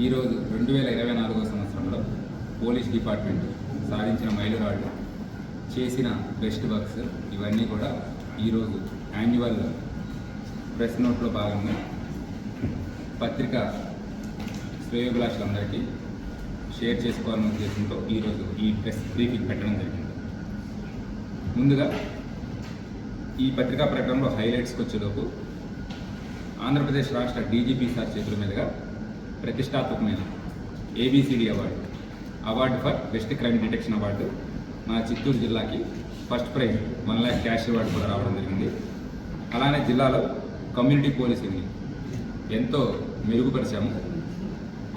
ఈరోజు రెండు వేల ఇరవై నాలుగో సంవత్సరంలో పోలీస్ డిపార్ట్మెంట్ సాధించిన మైలురాళ్ళు చేసిన బెస్ట్ వర్క్స్ ఇవన్నీ కూడా ఈరోజు యాన్యువల్ ప్రెస్ నోట్లో భాగంగా పత్రిక శ్రేయోభిలాషులందరికీ షేర్ చేసుకోవాలనే ఉద్దేశంతో ఈరోజు ఈ ప్రెస్ బ్రీఫింగ్ పెట్టడం జరిగింది. ముందుగా ఈ పత్రికా ప్రకటనలో హైలైట్స్కి వచ్చేలోపు ఆంధ్రప్రదేశ్ రాష్ట్ర డీజీపీ సార్ చేతుల మీదుగా ప్రతిష్టాత్మకమైన ABCD award. Award for best crime detection award. మన చిత్తూరు జిల్లాకి first prize one lakh cash award కూడా రావడం జరిగింది. అలానే జిల్లాలో కమ్యూనిటీ పోలీసింగ్ని ఎంతో మెరుగుపరిచాము.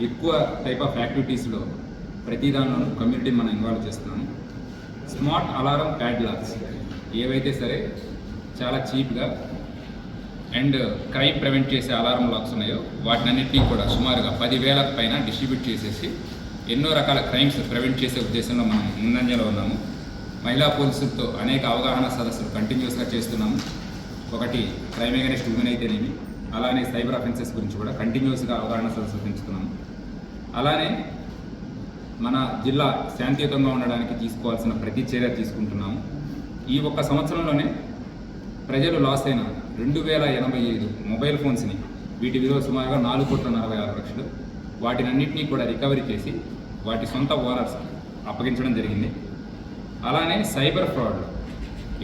ఎక్కువ టైప్ ఆఫ్ యాక్టివిటీస్లో ప్రతి దానిలోనూ కమ్యూనిటీని మనం ఇన్వాల్వ్ చేస్తున్నాము. స్మార్ట్ అలారం ప్యాడ్ లాక్స్ ఏవైతే సరే చాలా చీప్గా అండ్ క్రైమ్ ప్రివెంట్ చేసే అలారం లాక్స్ ఉన్నాయో వాటినన్నింటినీ కూడా సుమారుగా పదివేలకు పైన డిస్ట్రిబ్యూట్ చేసేసి ఎన్నో రకాల క్రైమ్స్ ప్రివెంట్ చేసే ఉద్దేశంలో మనం ముందంజలో ఉన్నాము. మహిళా పోలీసులతో అనేక అవగాహన సదస్సులు కంటిన్యూస్గా చేస్తున్నాము. ఒకటి క్రైమ్ అగెనిస్ట్ ఉమెన్ అయితేనేమి అలానే సైబర్ అఫెన్సెస్ గురించి కూడా కంటిన్యూస్గా అవగాహన సదస్సులు పెంచుతున్నాము. అలానే మన జిల్లా శాంతియుతంగా ఉండడానికి తీసుకోవాల్సిన ప్రతి చర్య తీసుకుంటున్నాము. ఈ ఒక్క సంవత్సరంలోనే ప్రజలు లాస్ అయిన రెండు వేల ఎనభై ఐదు మొబైల్ ఫోన్స్ని వీటి విలువ సుమారుగా నాలుగు కోట్ల నలభై ఆరు లక్షలు. వాటినన్నింటినీ కూడా రికవరీ చేసి వాటి సొంత ఓనర్స్కి అప్పగించడం జరిగింది. అలానే సైబర్ ఫ్రాడ్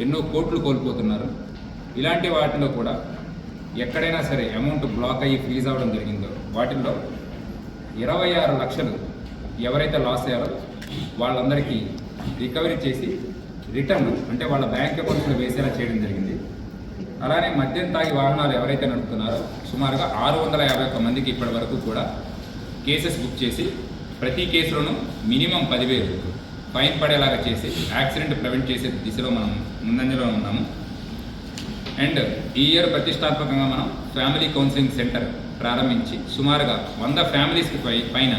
ఎన్నో కోట్లు కోల్పోతున్నారు. ఇలాంటి వాటిలో కూడా ఎక్కడైనా సరే అమౌంట్ బ్లాక్ అయ్యి ఫ్రీజ్ అవ్వడం జరిగిందో వాటిల్లో ఇరవై ఆరు లక్షలు ఎవరైతే లాస్ అయ్యారో వాళ్ళందరికీ రికవరీ చేసి రిటర్న్ అంటే వాళ్ళ బ్యాంక్ అకౌంట్లో వేసేలా చేయడం జరిగింది. అలానే మద్యం తాగి వాహనాలు ఎవరైతే నడుపుతున్నారో సుమారుగా ఆరు వందల యాభై ఒక్క మందికి ఇప్పటి వరకు కూడా కేసెస్ బుక్ చేసి ప్రతి కేసులోనూ మినిమం పదివేలు ఫైన్ పడేలాగా చేసి యాక్సిడెంట్ ప్రివెంట్ చేసే దిశలో మనం ముందంజలో ఉన్నాము. అండ్ ఈ ఇయర్ ప్రతిష్టాత్మకంగా మనం ఫ్యామిలీ కౌన్సిలింగ్ సెంటర్ ప్రారంభించి సుమారుగా వంద ఫ్యామిలీస్కి పై పైన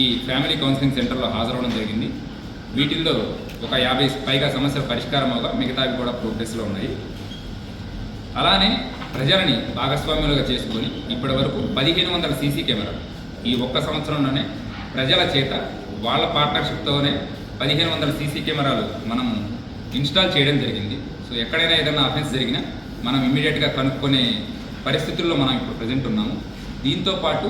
ఈ ఫ్యామిలీ కౌన్సిలింగ్ సెంటర్లో హాజరవడం జరిగింది. వీటిల్లో ఒక యాభై పైగా సమస్యలు పరిష్కారం అవగా మిగతావి కూడా ప్రోగ్రెస్లో ఉన్నాయి. అలానే ప్రజలని భాగస్వామ్యులుగా చేసుకొని ఇప్పటి వరకు పదిహేను వందల సీసీ కెమెరా ఈ ఒక్క సంవత్సరంలోనే ప్రజల చేత వాళ్ళ పార్ట్నర్షిప్తోనే పదిహేను వందల సీసీ కెమెరాలు మనం ఇన్స్టాల్ చేయడం జరిగింది. సో ఎక్కడైనా ఏదైనా అఫెన్స్ జరిగినా మనం ఇమీడియట్గా కనుక్కునే పరిస్థితుల్లో మనం ఇప్పుడు ప్రజెంట్ ఉన్నాము. దీంతో పాటు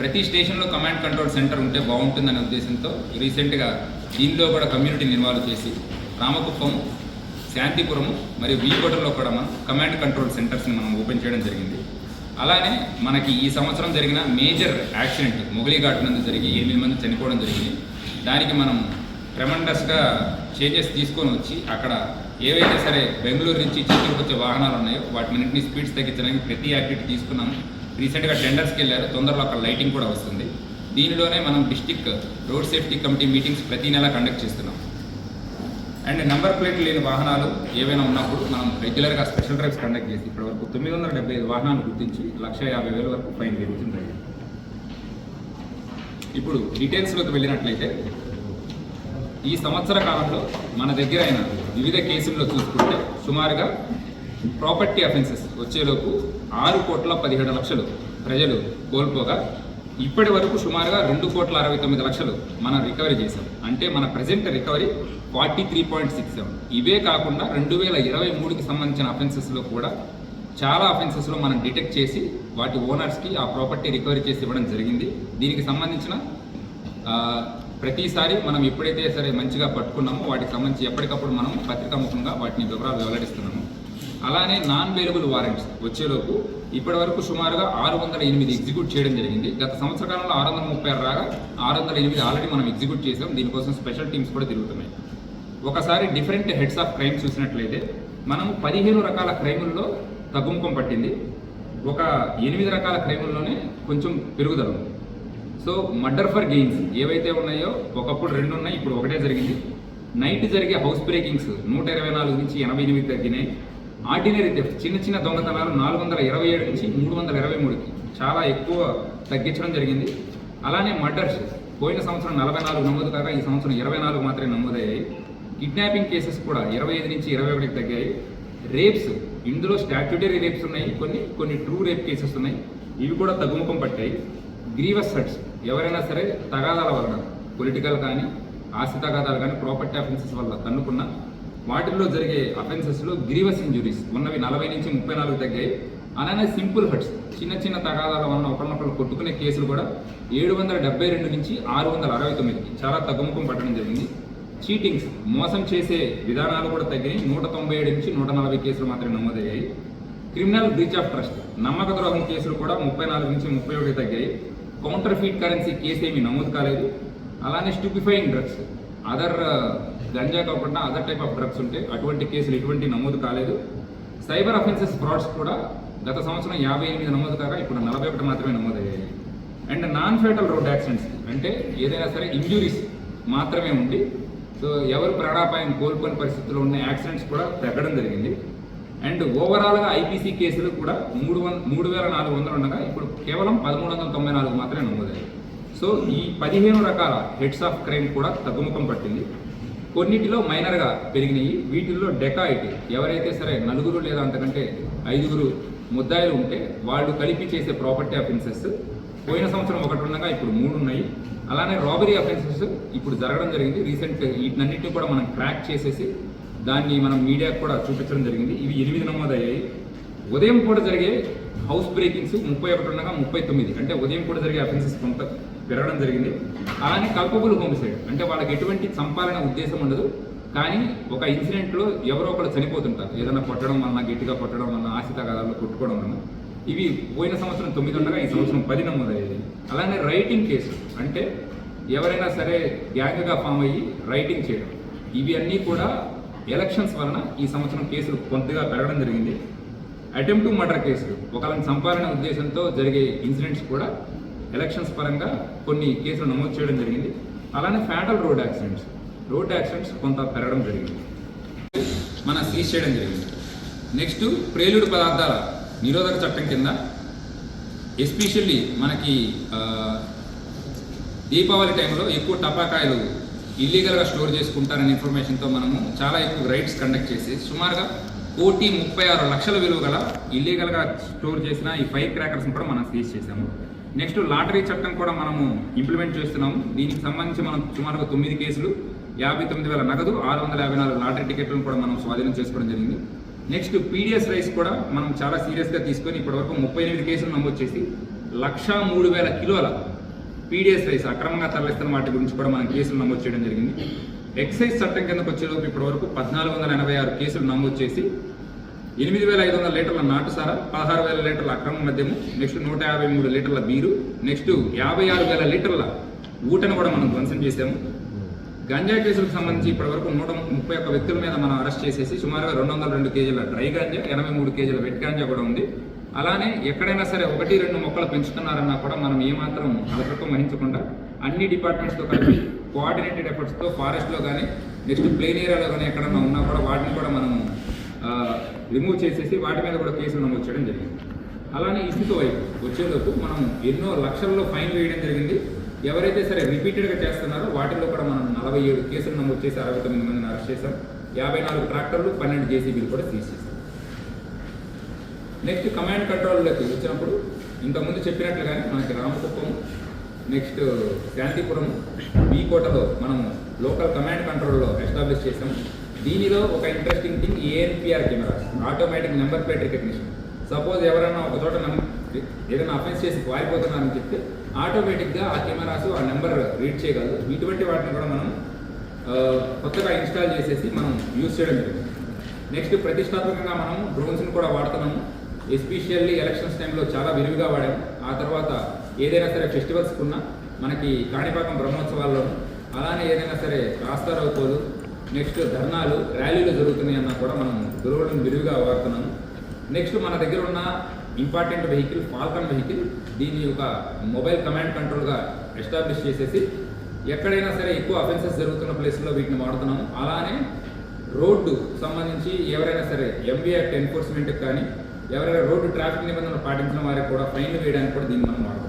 ప్రతి స్టేషన్లో కమాండ్ కంట్రోల్ సెంటర్ ఉంటే బాగుంటుందనే ఉద్దేశంతో రీసెంట్గా దీనిలో కూడా కమ్యూనిటీని ఇన్వాల్వ్ చేసి రామకుప్పం శాంతిపురము మరియు వీకోటలో కూడా మనం కమాండ్ కంట్రోల్ సెంటర్స్ని మనం ఓపెన్ చేయడం జరిగింది. అలానే మనకి ఈ సంవత్సరం జరిగిన మేజర్ యాక్సిడెంట్ మొగలిఘాట్ నందు జరిగి ఎనిమిది మంది చనిపోవడం జరిగింది. దానికి మనం ట్రెమండస్గా చేంజెస్ తీసుకొని వచ్చి అక్కడ ఏవైతే సరే బెంగళూరు నుంచి చిత్తూరుకు వచ్చే వాహనాలు ఉన్నాయో వాటినన్నింటినీ స్పీడ్స్ తగ్గించడానికి ప్రతి యాక్టివిటీ తీసుకున్నాము. రీసెంట్గా టెండర్స్కి వెళ్ళారు. తొందరలో అక్కడ లైటింగ్ కూడా వస్తుంది. దీనిలోనే మనం district road safety committee meetings ప్రతి నెల కండక్ట్ చేస్తున్నాం. అండ్ నెంబర్ ప్లేట్ లేని వాహనాలు ఏవైనా ఉన్నప్పుడు మనం రెగ్యులర్గా స్పెషల్ డ్రైవ్స్ కండక్ట్ చేసి ఇప్పటివరకు తొమ్మిది వందల డెబ్బై ఐదు వాహనాలు గుర్తించి లక్ష యాభై వేల వరకు ఫైన్ విధించింది ఇప్పుడు డీటెయిల్స్లోకి వెళ్ళినట్లయితే ఈ సంవత్సర కాలంలో మన దగ్గర అయిన వివిధ కేసుల్లో చూసుకుంటే సుమారుగా ప్రాపర్టీ అఫెన్సెస్ వచ్చేలోపు ఆరు కోట్ల పదిహేడు లక్షలు ప్రజలు కోల్పోగా ఇప్పటి వరకు సుమారుగా రెండు కోట్ల అరవై తొమ్మిది లక్షలు మనం రికవరీ చేసాం అంటే మన present recovery forty three point six seven ఇవే కాకుండా రెండు వేల ఇరవై మూడుకి సంబంధించిన అఫెన్సెస్లో కూడా చాలా అఫెన్సెస్లో మనం డిటెక్ట్ చేసి వాటి ఓనర్స్కి ఆ ప్రాపర్టీ రికవరీ చేసి ఇవ్వడం జరిగింది. దీనికి సంబంధించిన ప్రతిసారి మనం ఎప్పుడైతే సరే మంచిగా పట్టుకున్నామో వాటికి సంబంధించి ఎప్పటికప్పుడు మనం పత్రికాముఖంగా వాటిని వివరాలు వెల్లడిస్తున్నాము. అలానే నాన్ వేరియబుల్ వారెంట్స్ వచ్చేలోపు ఇప్పటి వరకు సుమారుగా ఆరు వందల ఎనిమిది ఎగ్జిక్యూట్ చేయడం జరిగింది. గత సంవత్సర కాలంలో ఆరు వందల ముప్పై ఆరు రాగా ఆరు వందల ఎనిమిది ఆల్రెడీ మనం ఎగ్జిక్యూట్ చేసాం. దీనికోసం స్పెషల్ టీమ్స్ కూడా తిరుగుతున్నాయి. ఒకసారి డిఫరెంట్ హెడ్స్ ఆఫ్ క్రైమ్ చూసినట్లయితే మనం పదిహేను రకాల క్రైముల్లో తగ్గుముఖం పట్టింది. ఒక ఎనిమిది రకాల క్రైముల్లోనే కొంచెం పెరుగుదల ఉంది. సో మర్డర్ ఫర్ గెయిన్స్ ఏవైతే ఉన్నాయో ఒకప్పుడు రెండు ఉన్నాయి ఇప్పుడు ఒకటే జరిగింది. నైట్ జరిగే హౌస్ బ్రేకింగ్స్ నూట ఇరవై నాలుగు నుంచి ఎనభై ఎనిమిది తగ్గినాయి. ఆర్డినరీ డెఫ్ట్ చిన్న చిన్న దొంగతనాలు నాలుగు వందల ఇరవై ఏడు నుంచి మూడు వందల ఇరవై మూడుకి. చాలా ఎక్కువ తగ్గించడం జరిగింది. అలానే మర్డర్స్ పోయిన సంవత్సరం నలభై నాలుగు నమోదు కాగా ఈ సంవత్సరం ఇరవై నాలుగు మాత్రమే నమోదయ్యాయి. కిడ్నాపింగ్ కేసెస్ కూడా ఇరవై ఐదు నుంచి ఇరవై ఒకటికి తగ్గాయి. రేప్స్ ఇందులో స్టాట్యూటరీ రేప్స్ ఉన్నాయి. కొన్ని కొన్ని ట్రూ రేప్ కేసెస్ ఉన్నాయి. ఇవి కూడా తగ్గుముఖం పట్టాయి. గ్రీవస్ సెట్స్ ఎవరైనా సరే తగాదాల వలన పొలిటికల్ కానీ ఆస్తి తగాదాలు కానీ ప్రాపర్టీ అఫెన్సెస్ వల్ల తన్నుకున్న వాటిల్లో జరిగే అఫెన్సెస్లో గ్రీవస్ ఇంజురీస్ ఉన్నవి నలభై నుంచి ముప్పై నాలుగు తగ్గాయి. అలానే సింపుల్ హర్ట్స్ చిన్న చిన్న తగాదాల వలన ఒకరినొకరు కొట్టుకునే కేసులు కూడా ఏడు వందల డెబ్బై రెండు నుంచి ఆరు వందల అరవై తొమ్మిదికి చాలా తగ్గుముఖం పట్టడం జరిగింది. చీటింగ్స్ మోసం చేసే విధానాలు కూడా తగ్గినాయి నూట తొంభై ఏడు నుంచి నూట నలభై కేసులు మాత్రమే నమోదయ్యాయి. క్రిమినల్ బ్రీచ్ ఆఫ్ ట్రస్ట్ నమ్మక ద్రోహం కేసులు కూడా ముప్పై నాలుగు నుంచి ముప్పై ఒకటి తగ్గాయి. కౌంటర్ ఫీట్ కరెన్సీ కేసు ఏమీ నమోదు కాలేదు. అలానే stupefying drugs other ganja uh, కాకుండా అదర్ టైప్ ఆఫ్ డ్రగ్స్ ఉంటే అటువంటి కేసులు ఎటువంటి నమోదు కాలేదు. సైబర్ అఫెన్సెస్ ఫ్రాడ్స్ కూడా గత సంవత్సరం యాభై ఎనిమిది నమోదు కాగా ఇప్పుడు నలభై ఒకటి మాత్రమే నమోదయ్యాయి. And non fatal road accidents అంటే ఏదైనా సరే ఇంజురీస్ మాత్రమే ఉండి సో ఎవరు ప్రాణాపాయం కోల్పోయిన పరిస్థితుల్లో ఉన్న యాక్సిడెంట్స్ కూడా తగ్గడం జరిగింది. అండ్ ఓవరాల్గా ఐపీసీ కేసులు కూడా మూడు వంద మూడు వేల నాలుగు వందలు ఉండగా ఇప్పుడు కేవలం పదమూడు వందల తొంభై నాలుగు మాత్రమే నమోదయ్యాయి. సో ఈ పదిహేను రకాల హెడ్స్ ఆఫ్ క్రైమ్ కూడా తగ్గుముఖం పట్టింది. కొన్నిటిలో మైనర్గా పెరిగినాయి వీటిల్లో డెకాయిట్ ఎవరైతే సరే నలుగురు లేదా అంతకంటే ఐదుగురు ముద్దాయిలు ఉంటే వాళ్ళు కలిపి చేసే ప్రాపర్టీ అఫెన్సెస్ పోయిన సంవత్సరం ఒకటి ఉండగా ఇప్పుడు మూడు ఉన్నాయి. అలానే రాబరీ అఫెన్సెస్ ఇప్పుడు జరగడం జరిగింది. రీసెంట్ వీటినన్నింటినీ కూడా మనం క్రాక్ చేసేసి దాన్ని మనం మీడియాకు కూడా చూపించడం జరిగింది. ఇవి ఎనిమిది నమోదయ్యాయి. ఉదయం కూడా జరిగే హౌస్ బ్రేకింగ్స్ ముప్పై ఒకటి ఉండగా ముప్పై తొమ్మిది. అంటే ఉదయం కూడా జరిగే అఫెన్సెస్ కొంత పెరగడం జరిగింది. అలానే కల్పబుల్ హోమిసైడ్ అంటే వాళ్ళకి ఎటువంటి చంపాలనే ఉద్దేశం ఉండదు. కానీ ఒక ఇన్సిడెంట్లో ఎవరో ఒకరు చనిపోతుంటారు. ఏదైనా కొట్టడం వలన గట్టిగా కొట్టడం వలన ఆశితగాదాలు కొట్టుకోవడం వలన. ఇవి పోయిన సంవత్సరం తొమ్మిది ఉండగా ఈ సంవత్సరం పది నమోదయ్యాయి. అలానే రైటింగ్ కేసు అంటే ఎవరైనా సరే గ్యాంగ్గా ఫామ్ అయ్యి రైటింగ్ చేయడం. ఇవి అన్నీ కూడా ఎలక్షన్స్ వలన ఈ సంవత్సరం కేసులు కొంతగా పెరగడం జరిగింది. అటెంప్ట్ టు మర్డర్ కేసులు ఒకళ్ళని చంపాలనే ఉద్దేశంతో జరిగే ఇన్సిడెంట్స్ కూడా ఎలక్షన్స్ పరంగా కొన్ని కేసులు నమోదు చేయడం జరిగింది. అలానే fatal road accidents road accidents కొంత పెరగడం జరిగింది. మన సీజ్ చేయడం జరిగింది. నెక్స్ట్ ప్రేలుడు పదార్థాల నిరోధక చట్టం కింద ఎస్పెషల్లీ మనకి దీపావళి టైంలో ఎక్కువ టపాకాయలు ఇల్లీగల్గా స్టోర్ చేసుకుంటారనే ఇన్ఫర్మేషన్తో మనము చాలా ఎక్కువ రైడ్స్ కండక్ట్ చేసి సుమారుగా కోటి ముప్పై ఆరు లక్షల విలువ గల ఇల్లీగల్గా స్టోర్ చేసిన ఈ ఫైర్ క్రాకర్స్ని కూడా మనం సీజ్ చేసాము నెక్స్ట్ లాటరీ చట్టం కూడా మనము ఇంప్లిమెంట్ చేస్తున్నాం. దీనికి సంబంధించి మనం సుమారుగా తొమ్మిది కేసులు యాభై తొమ్మిది వేల నగదు ఆరు వందల యాభై నాలుగు లాటరీ టికెట్లను కూడా మనం స్వాధీనం చేసుకోవడం జరిగింది. నెక్స్ట్ పీడిఎస్ రైస్ కూడా మనం చాలా సీరియస్గా తీసుకొని ఇప్పటివరకు ముప్పై ఎనిమిది కేసులు నమోదు చేసి లక్షా మూడు వేల కిలోల పీడిఎస్ రైస్ అక్రమంగా తరలిస్తున్న వాటి గురించి కూడా మనం కేసులు నమోదు చేయడం జరిగింది. ఎక్సైజ్ చట్టం కిందకు వచ్చేలోపు ఇప్పటివరకు పద్నాలుగు వందల ఎనభై ఆరు కేసులు నమోదు చేసి ఎనిమిది వేల ఐదు వందల లీటర్ల నాటు సారా పదహారు వేల లీటర్ల అక్రమ మద్యము నెక్స్ట్ నూట యాభై మూడు లీటర్ల బీరు నెక్స్ట్ యాభై ఆరు వేల లీటర్ల ఊటను కూడా మనం ధ్వంసం చేశాము. గంజా కేసులకు సంబంధించి ఇప్పటివరకు నూట ముప్పై ఒక్క వ్యక్తుల మీద మనం అరెస్ట్ చేసేసి సుమారుగా రెండు వందల రెండు కేజీల డ్రై గాంజా ఎనభై మూడు కేజీల వెట్ గాంజా కూడా ఉంది. అలానే ఎక్కడైనా సరే ఒకటి రెండు మొక్కలు పెంచుతున్నారన్నా కూడా మనం ఏమాత్రం అలకత్వం వహించకుండా అన్ని డిపార్ట్మెంట్స్తో కలిపి కోఆర్డినేటెడ్ ఎఫర్ట్స్తో ఫారెస్ట్లో కానీ నెక్స్ట్ ప్లేన్ ఏరియాలో కానీ ఎక్కడన్నా ఉన్నా కూడా వాటిని కూడా మనం రిమూవ్ చేసేసి వాటి మీద కూడా కేసులు నమోదు చేయడం జరిగింది. అలానే ఇసుక వైపు వచ్చేలోపు మనం ఎన్నో లక్షల్లో ఫైన్ వేయడం జరిగింది. ఎవరైతే సరే రిపీటెడ్గా చేస్తున్నారో వాటిల్లో కూడా మనం నలభై ఏడు కేసులు నమోదు చేసి అరవై తొమ్మిది మందిని అరెస్ట్ చేశాం. యాభై నాలుగు ట్రాక్టర్లు పన్నెండు జేసీబీలు కూడా సీజ్ చేశాం. నెక్స్ట్ కమాండ్ కంట్రోల్లోకి వచ్చినప్పుడు ఇంతకుముందు చెప్పినట్లుగానే మనకి రామకుప్పం నెక్స్ట్ శాంతిపురం కోటలో మనం లోకల్ కమాండ్ కంట్రోల్లో ఎస్టాబ్లిష్ చేసాం దీనిలో ఒక interesting thing ANPR cameras automatic number plate recognition suppose ఎవరైనా ఒక చోట ఏదైనా అఫెన్స్ చేసి పారిపోతున్నారని చెప్తే ఆటోమేటిక్గా ఆ కెమెరాస్ ఆ నెంబర్ రీడ్ చేయగలదు ఇటువంటి వాటిని కూడా మనం కొత్తగా ఇన్స్టాల్ చేసేసి మనం యూజ్ చేయడం జరుగుతుంది. నెక్స్ట్ ప్రతిష్టాత్మకంగా మనం డ్రోన్స్ని కూడా వాడుతున్నాము. ఎస్పెషల్లీ ఎలక్షన్స్ టైంలో చాలా విరివిగా వాడాము. ఆ తర్వాత ఏదైనా సరే ఫెస్టివల్స్ ఉన్నా మనకి కాణిపాకం బ్రహ్మోత్సవాల్లో అలానే ఏదైనా సరే రాస్తారోకోలు నెక్స్ట్ ధర్నాలు ర్యాలీలు జరుగుతున్నాయి అన్న కూడా మనం డ్రోన్ విరివిగా వాడుతున్నాము నెక్స్ట్ మన దగ్గర ఉన్న ఇంపార్టెంట్ వెహికల్ ఫాల్కన్ వెహికల్ దీన్ని ఒక మొబైల్ కమాండ్ కంట్రోల్గా ఎస్టాబ్లిష్ చేసేసి ఎక్కడైనా సరే ఎక్కువ అఫెన్సెస్ జరుగుతున్న ప్లేస్లో వీటిని వాడుతున్నాము. అలానే రోడ్డు సంబంధించి ఎవరైనా సరే ఎంబీ యాక్ట్ ఎన్ఫోర్స్మెంట్కి కానీ ఎవరైనా రోడ్డు ట్రాఫిక్ నిబంధనలు పాటించిన వారికి కూడా ఫైన్లు వేయడానికి కూడా దీన్ని మనం వాడుతున్నాం.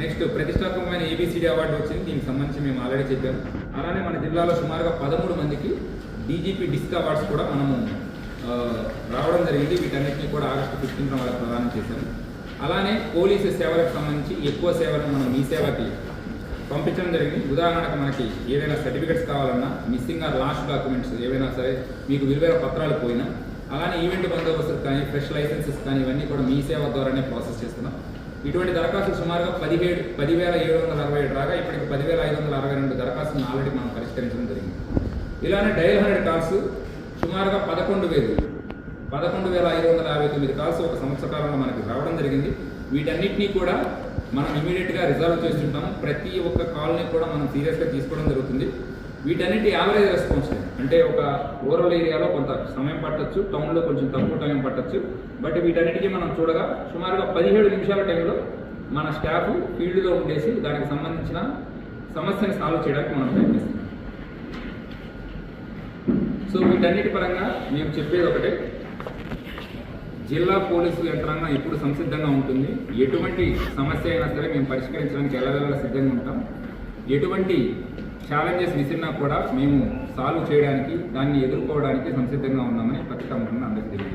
నెక్స్ట్ ప్రతిష్టాత్మకమైన ఏబిసిడి అవార్డు వచ్చింది. దీనికి సంబంధించి మేము ఆల్రెడీ చెప్పాము. అలానే మన జిల్లాలో సుమారుగా పదమూడు మందికి డీజీపీ డిస్క్ అవార్డ్స్ కూడా మనము రావడం జరిగింది. వీటన్నిటిని కూడా ఆగస్టు ఫిఫ్టీన్త్ వాళ్ళకి ప్రదానం చేశాము. అలానే పోలీసు సేవలకు సంబంధించి ఎక్కువ సేవలను మనం మీ సేవకి పంపించడం జరిగింది. ఉదాహరణకు మనకి ఏదైనా సర్టిఫికెట్స్ కావాలన్నా మిస్సింగ్ ఆర్ లాస్ట్ డాక్యుమెంట్స్ ఏవైనా సరే మీకు విలువైన పత్రాలు పోయినా అలానే ఈవెంట్ బందోబస్తు కానీ ఫ్రెష్ లైసెన్సెస్ కానీ ఇవన్నీ కూడా మీ సేవ ద్వారానే ప్రాసెస్ చేస్తున్నాం. ఇటువంటి దరఖాస్తులు సుమారుగా పదిహేడు పదివేల ఏడు వందల అరవై ఏడు రాగా ఇప్పటికి పదివేల ఐదు వందల అరవై రెండు దరఖాస్తులను ఆల్రెడీ మనం పరిష్కరించడం జరిగింది. ఇలానే డైల్ హండ్రెడ్ కాల్స్ సుమారుగా పదకొండు వేలు పదకొండు వేల ఐదు వందల యాభై తొమ్మిది కాల్స్ ఒక సంవత్సర కాలంలో మనకి రావడం జరిగింది. వీటన్నిటినీ కూడా మనం ఇమీడియట్గా రిజాల్వ్ చేస్తుంటాము. ప్రతి ఒక్క కాల్ని కూడా మనం సీరియస్గా తీసుకోవడం జరుగుతుంది. వీటన్నిటి యావరేజ్ రెస్పాన్స్ టైం అంటే ఒక రూరల్ ఏరియాలో కొంత సమయం పట్టచ్చు టౌన్లో కొంచెం తక్కువ టైం పట్టొచ్చు. బట్ వీటన్నిటికీ మనం చూడగా సుమారుగా పదిహేడు నిమిషాల టైంలో మన స్టాఫ్ ఫీల్డ్లో ఉండేసి దానికి సంబంధించిన సమస్యని సాల్వ్ చేయడానికి మనం ప్రయత్నిస్తున్నాం. సో వీటన్నిటి పరంగా మేము చెప్పేది ఒకటే. జిల్లా పోలీసు యంత్రాంగం ఎప్పుడు సంసిద్ధంగా ఉంటుంది? ఎటువంటి సమస్య అయినా సరే మేము పరిష్కరించడానికి ఎలా సిద్ధంగా ఉంటాం. ఎటువంటి ఛాలెంజెస్ విసిరినా కూడా మేము సాల్వ్ చేయడానికి దాన్ని ఎదుర్కోవడానికి సంసిద్ధంగా ఉన్నామని పత్రికా ముఖంగా అందరికీ తెలియదు